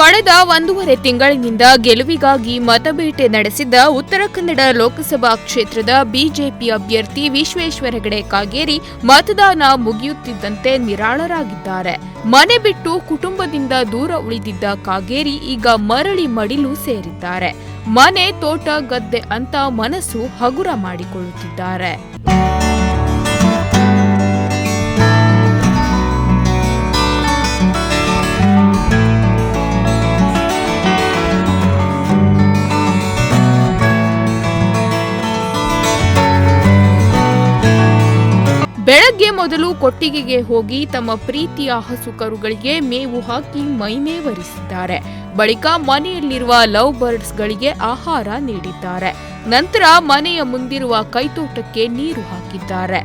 ಕಳೆದ ಒಂದೂವರೆ ತಿಂಗಳಿನಿಂದ ಗೆಲುವಿಗಾಗಿ ಮತಬೇಟೆ ನಡೆಸಿದ್ದ ಉತ್ತರ ಕನ್ನಡ ಲೋಕಸಭಾ ಕ್ಷೇತ್ರದ ಬಿಜೆಪಿ ಅಭ್ಯರ್ಥಿ ವಿಶ್ವೇಶ್ವರ ಹೆಗಡೆ ಕಾಗೇರಿ ಮತದಾನ ಮುಗಿಯುತ್ತಿದ್ದಂತೆ ನಿರಾಳರಾಗಿದ್ದಾರೆ. ಮನೆ ಬಿಟ್ಟು ಕುಟುಂಬದಿಂದ ದೂರ ಉಳಿದಿದ್ದ ಕಾಗೇರಿ ಈಗ ಮರಳಿ ಮಡಿಲು ಸೇರಿದ್ದಾರೆ. ಮನೆ, ತೋಟ, ಗದ್ದೆ ಅಂತ ಮನಸ್ಸು ಹಗುರ ಮಾಡಿಕೊಳ್ಳುತ್ತಿದ್ದಾರೆ. ಬೆಳಗ್ಗೆ ಮೊದಲು ಕೊಟ್ಟಿಗೆಗೆ ಹೋಗಿ ತಮ್ಮ ಪ್ರೀತಿಯ ಹಸು ಕರುಗಳಿಗೆ ಮೇವು ಹಾಕಿ ಮೈಮೇವರಿಸಿದ್ದಾರೆ ಬಳಿಕ ಮನೆಯಲ್ಲಿರುವ ಲವ್ ಬರ್ಡ್ಸ್ಗಳಿಗೆ ಆಹಾರ ನೀಡಿದ್ದಾರೆ. ನಂತರ ಮನೆಯ ಮುಂದಿರುವ ಕೈತೋಟಕ್ಕೆ ನೀರು ಹಾಕಿದ್ದಾರೆ.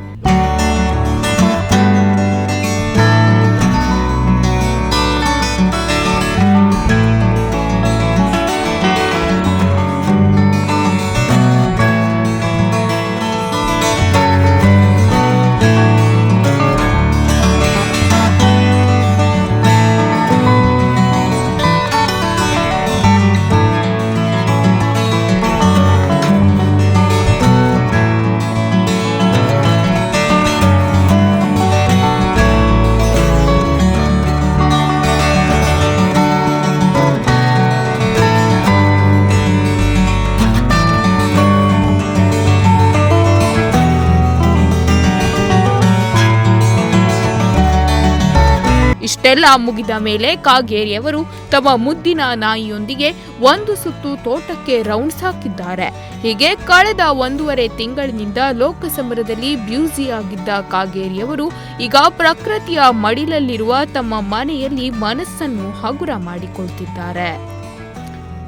ಇಷ್ಟೆಲ್ಲ ಮುಗಿದ ಮೇಲೆ ಕಾಗೇರಿಯವರು ತಮ್ಮ ಮುದ್ದಿನ ನಾಯಿಯೊಂದಿಗೆ ಒಂದು ಸುತ್ತು ತೋಟಕ್ಕೆ ರೌಂಡ್ಸ್ ಹಾಕಿದ್ದಾರೆ. ಹೀಗೆ ಕಳೆದ ಒಂದೂವರೆ ತಿಂಗಳಿನಿಂದ ಲೋಕಸಮರದಲ್ಲಿ ಬ್ಯೂಸಿ ಆಗಿದ್ದ ಕಾಗೇರಿಯವರು ಈಗ ಪ್ರಕೃತಿಯ ಮಡಿಲಲ್ಲಿರುವ ತಮ್ಮ ಮನೆಯಲ್ಲಿ ಮನಸ್ಸನ್ನು ಹಗುರ ಮಾಡಿಕೊಳ್ತಿದ್ದಾರೆ.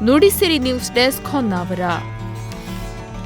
Nudisiri news desk Honnavar.